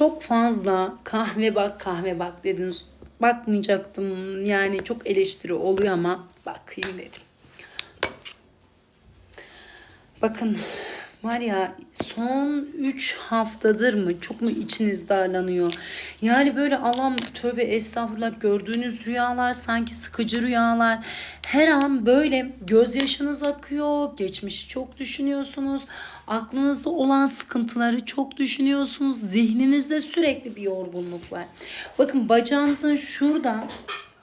çok fazla kahve bak kahve bak dediniz. Bakmayacaktım yani çok eleştiri oluyor ama bakayım dedim. Bakın var ya son 3 haftadır mı çok mu içiniz darlanıyor? Yani böyle Allah'ım tövbe estağfurullah gördüğünüz rüyalar sanki sıkıcı rüyalar. Her an böyle gözyaşınız akıyor. Geçmişi çok düşünüyorsunuz. Aklınızda olan sıkıntıları çok düşünüyorsunuz. Zihninizde sürekli bir yorgunluk var. Bakın bacağınızın şurada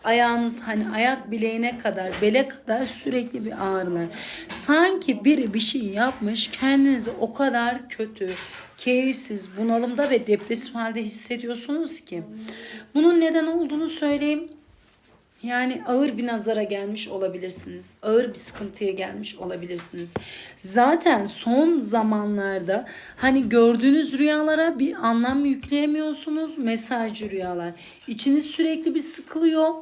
ayağınız hani ayak bileğine kadar bele kadar sürekli bir ağrılar. Sanki biri bir şey yapmış kendinizi o kadar kötü, keyifsiz, bunalımda ve depresif halde hissediyorsunuz ki. Bunun neden olduğunu söyleyeyim. Yani ağır bir nazara gelmiş olabilirsiniz. Ağır bir sıkıntıya gelmiş olabilirsiniz. Zaten son zamanlarda hani gördüğünüz rüyalara bir anlam yükleyemiyorsunuz. Mesajcı rüyalar. İçiniz sürekli bir sıkılıyor.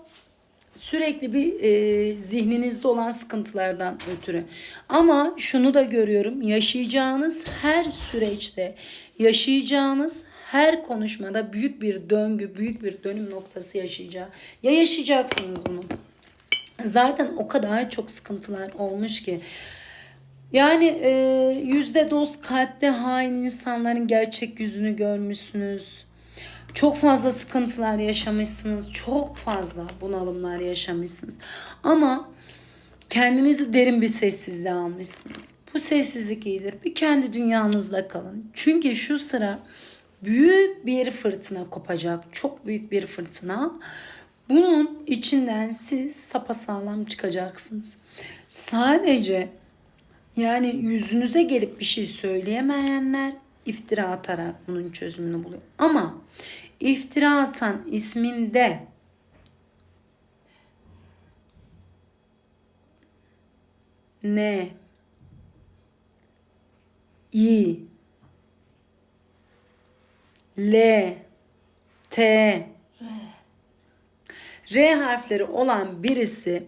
Sürekli bir e, zihninizde olan sıkıntılardan ötürü. Ama şunu da görüyorum. Yaşayacağınız her süreçte, yaşayacağınız her konuşmada büyük bir döngü, büyük bir dönüm noktası yaşayacak. Ya yaşayacaksınız bunu. Zaten o kadar çok sıkıntılar olmuş ki. Yani e, yüzde doz kalpte hain insanların gerçek yüzünü görmüşsünüz. Çok fazla sıkıntılar yaşamışsınız. Çok fazla bunalımlar yaşamışsınız. Ama kendinizi derin bir sessizliğe almışsınız. Bu sessizlik iyidir. Bir kendi dünyanızda kalın. Çünkü şu sıra büyük bir fırtına kopacak. Çok büyük bir fırtına. Bunun içinden siz sapasağlam çıkacaksınız. Sadece yani yüzünüze gelip bir şey söyleyemeyenler iftira atarak bunun çözümünü buluyor. Ama iftira atan isminde ne i l t R harfleri olan birisi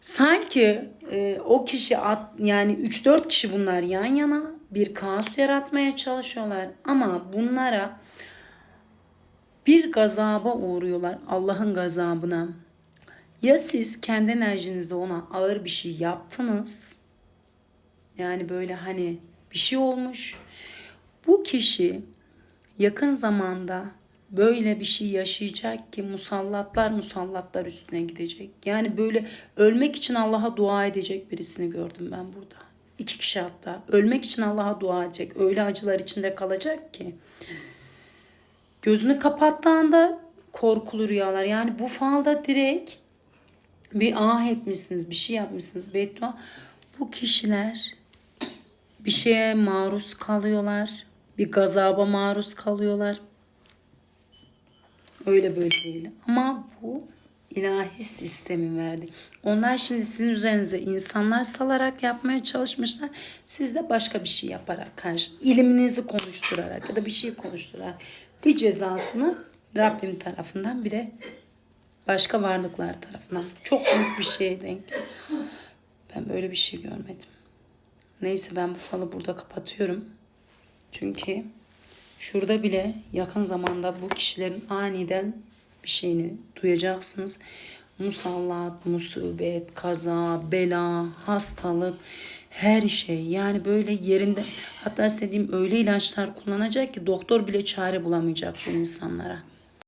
sanki e, o kişi at, yani 3-4 kişi bunlar yan yana bir kaos yaratmaya çalışıyorlar ama bunlara bir gazaba uğruyorlar Allah'ın gazabına. Ya siz kendi enerjinizde ona ağır bir şey yaptınız. Yani böyle hani bir şey olmuş. Bu kişi yakın zamanda böyle bir şey yaşayacak ki musallatlar musallatlar üstüne gidecek. Yani böyle ölmek için Allah'a dua edecek birisini gördüm ben burada. İki kişi hatta. Ölmek için Allah'a dua edecek. Öyle acılar içinde kalacak ki. Gözünü kapattığında korkulu rüyalar. Yani bu falda direkt bir ah etmişsiniz, bir şey yapmışsınız. Beddua. Bu kişiler bir şeye maruz kalıyorlar. Bir gazaba maruz kalıyorlar. Öyle böyle değil. Ama bu ilahi sistemi verdi. Onlar şimdi sizin üzerinize insanlar salarak yapmaya çalışmışlar. Siz de başka bir şey yaparak karşı iliminizi konuşturarak ya da bir şey konuşturarak bir cezasını Rabbim tarafından bir de başka varlıklar tarafından çok büyük bir şeye denk. Ben böyle bir şey görmedim. Neyse ben bu falı burada kapatıyorum. Çünkü şurada bile yakın zamanda bu kişilerin aniden bir şeyini duyacaksınız. Musallat, musibet, kaza, bela, hastalık, her şey. Yani böyle yerinde hatta istediğim öyle ilaçlar kullanacak ki doktor bile çare bulamayacak bu insanlara.